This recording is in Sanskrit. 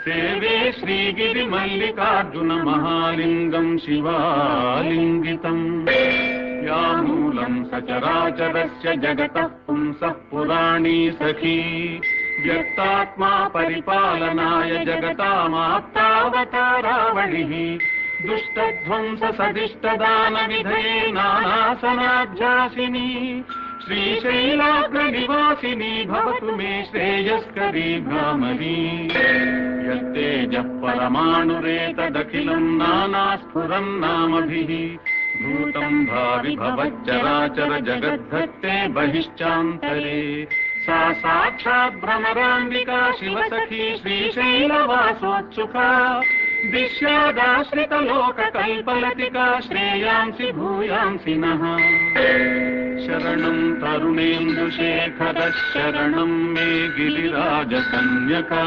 सेवे श्रीगिरिमल्लिकार्जुनमहालिङ्गम् शिवालिङ्गितम्। या मूलम् सचराचरस्य जगतः पुंसः पुराणी सखी। व्यक्तात्मा परिपालनाय जगतामाप्तावतारावणिः। दुष्टध्वंस सदिष्टदानविधये नानासनाभ्यासिनी श्रीशैलाग्रनिवासिनी भवतु मे श्रेयस्करी भ्रामरी यत्तेजः परमाणुरेतदखिलम् नानास्फुरन्नामभिः भूतम् भावि भवच्चराचर जगद्धत्ते बहिश्चान्तरे। सा साक्षात् भ्रमराम्बिका शिवसखी श्रीशैलवासोत्सुका। दिश्यादाश्रितलोककल्पलतिका श्रेयांसि भूयांसि नः शरणम् तरुणेन्दुशेखरः शरणम् मे गिरिराजकन्यका